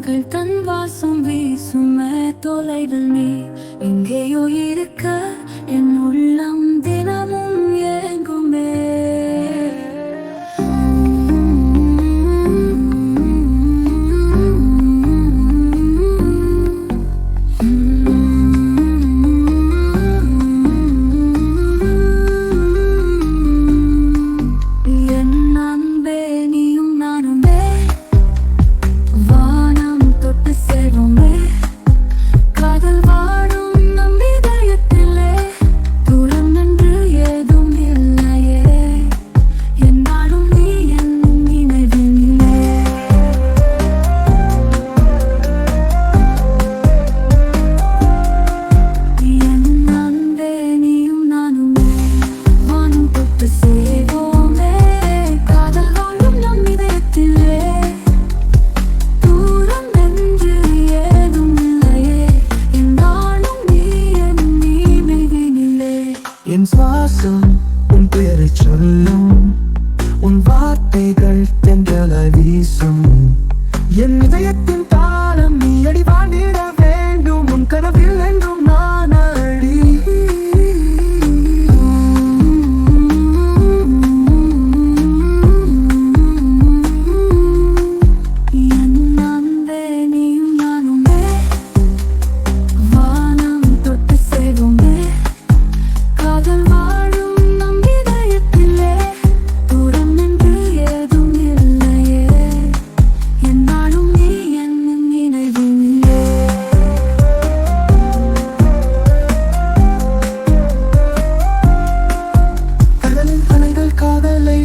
மகள் தன் வாசம் வீசுமே தொலைவில் நீ இங்கேயோ இருக்க என் உள்ளம் சொல்லும். உன் வார்த்தைகள் தென்றல வீசும். என் இதயத்தின் தாளம் நீ அடிவானே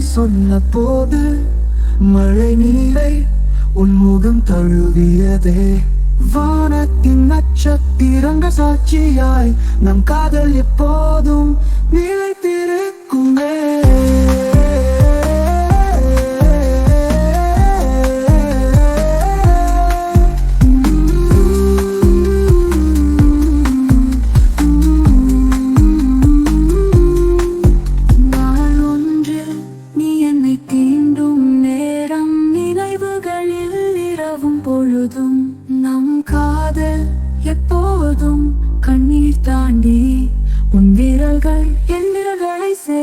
சொன்ன போது மழை நீரை உன்முகம் தழுவியதே. வானத்தின் நட்சத்திரங்க சாட்சியாய் நம் காதல் எப்போதும் நிலை கண்ணீர் தாண்டி உன் வீரர்கள் என் விரல்களை சே